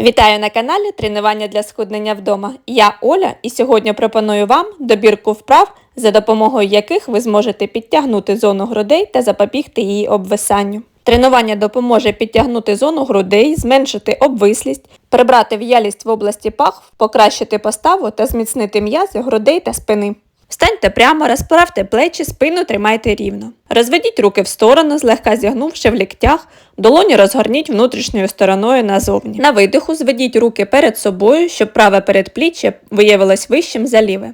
Вітаю на каналі Тренування для схуднення вдома. Я Оля і сьогодні пропоную вам добірку вправ, за допомогою яких ви зможете підтягнути зону грудей та запобігти її обвисанню. Тренування допоможе підтягнути зону грудей, зменшити обвислість, прибрати в'ялість в області пах, покращити поставу та зміцнити м'язи грудей та спини. Встаньте прямо, розправте плечі, спину тримайте рівно. Розведіть руки в сторону, злегка зігнувши в ліктях, долоні розгорніть внутрішньою стороною назовні. На видиху зведіть руки перед собою, щоб праве передпліччя виявилось вищим за ліве.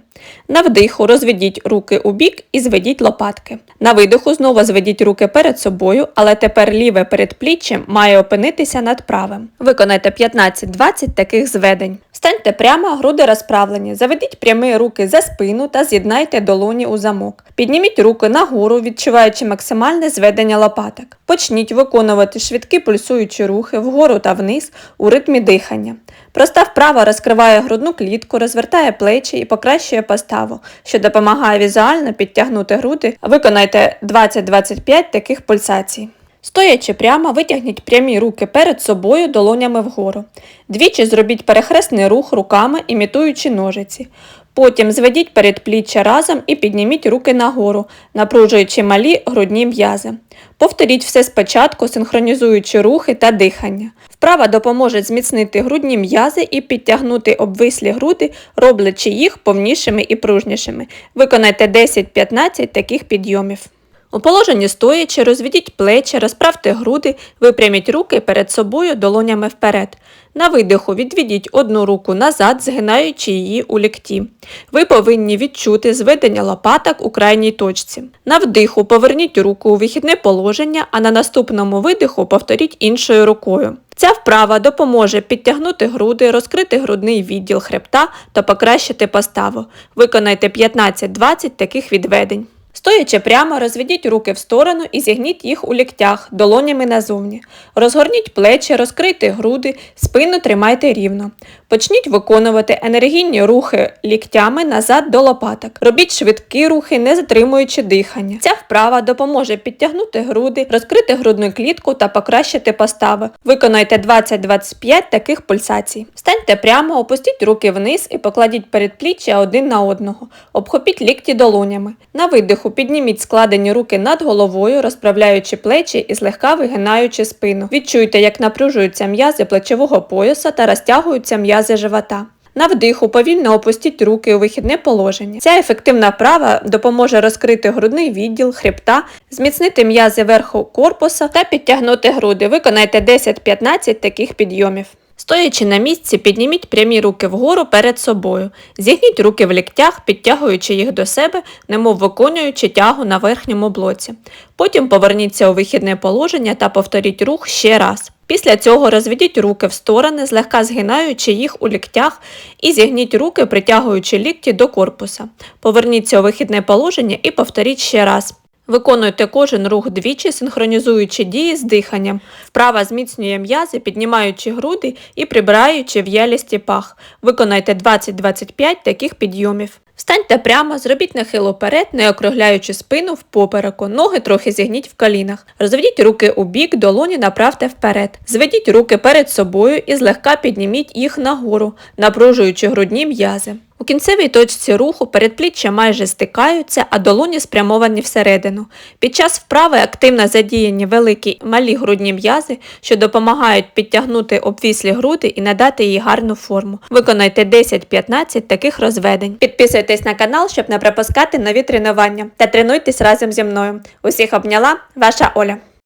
На вдиху розведіть руки у бік і зведіть лопатки. На видиху знову зведіть руки перед собою, але тепер ліве передпліччя має опинитися над правим. Виконайте 15-20 таких зведень. Встаньте прямо, груди розправлені. Заведіть прямі руки за спину та з'єднайте долоні у замок. Підніміть руки нагору, відчуваючи максимальне зведення лопаток. Почніть виконувати швидкі пульсуючі рухи вгору та вниз у ритмі дихання. Проста вправа розкриває грудну клітку, розвертає плечі і покращує поставу, що допомагає візуально підтягнути груди. Виконайте 20-25 таких пульсацій. Стоячи прямо, витягніть прямі руки перед собою долонями вгору. Двічі зробіть перехресний рух руками, імітуючи ножиці. Потім зведіть передпліччя разом і підніміть руки нагору, напружуючи малі грудні м'язи. Повторіть все спочатку, синхронізуючи рухи та дихання. Вправа допоможе зміцнити грудні м'язи і підтягнути обвислі груди, роблячи їх повнішими і пружнішими. Виконайте 10-15 таких підйомів. У положенні стоячи, розведіть плечі, розправте груди, випряміть руки перед собою долонями вперед. На видиху відведіть одну руку назад, згинаючи її у лікті. Ви повинні відчути зведення лопаток у крайній точці. На вдиху поверніть руку у вихідне положення, а на наступному видиху повторіть іншою рукою. Ця вправа допоможе підтягнути груди, розкрити грудний відділ хребта та покращити поставу. Виконайте 15-20 таких відведень. Стоячи прямо, розведіть руки в сторону і зігніть їх у ліктях, долонями назовні. Розгорніть плечі, розкрийте груди, спину тримайте рівно. Почніть виконувати енергійні рухи ліктями назад до лопаток. Робіть швидкі рухи, не затримуючи дихання. Ця вправа допоможе підтягнути груди, розкрити грудну клітку та покращити постави. Виконайте 20-25 таких пульсацій. Встаньте прямо, опустіть руки вниз і покладіть передпліччя один на одного. Обхопіть лікті долонями. На видиху підніміть складені руки над головою, розправляючи плечі і злегка вигинаючи спину. Відчуйте, як напружуються м'язи плечового пояса та розтягуються м'язи живота. На вдиху повільно опустіть руки у вихідне положення. Ця ефективна вправа допоможе розкрити грудний відділ, хребта, зміцнити м'язи верху корпуса та підтягнути груди. Виконайте 10-15 таких підйомів. Стоячи на місці, підніміть прямі руки вгору перед собою. Зігніть руки в ліктях, підтягуючи їх до себе, немов виконуючи тягу на верхньому блоці. Потім поверніться у вихідне положення та повторіть рух ще раз. Після цього розведіть руки в сторони, злегка згинаючи їх у ліктях, і зігніть руки, притягуючи лікті до корпуса. Поверніться у вихідне положення і повторіть ще раз. Виконуйте кожен рух двічі, синхронізуючи дії з диханням. Вправа зміцнює м'язи, піднімаючи груди і прибираючи в'ялісті пах. Виконайте 20-25 таких підйомів. Встаньте прямо, зробіть нахил уперед, не округляючи спину в попереку, ноги трохи зігніть в колінах. Розведіть руки у бік, долоні направте вперед. Зведіть руки перед собою і злегка підніміть їх нагору, напружуючи грудні м'язи. У кінцевій точці руху передпліччя майже стикаються, а долоні спрямовані всередину. Під час вправи активно задіяні великі малі грудні м'язи, що допомагають підтягнути обвіслі груди і надати їй гарну форму. Виконайте 10-15 таких розведень. Підписуйтесь на канал, щоб не пропускати нові тренування та тренуйтесь разом зі мною. Усіх обняла, ваша Оля.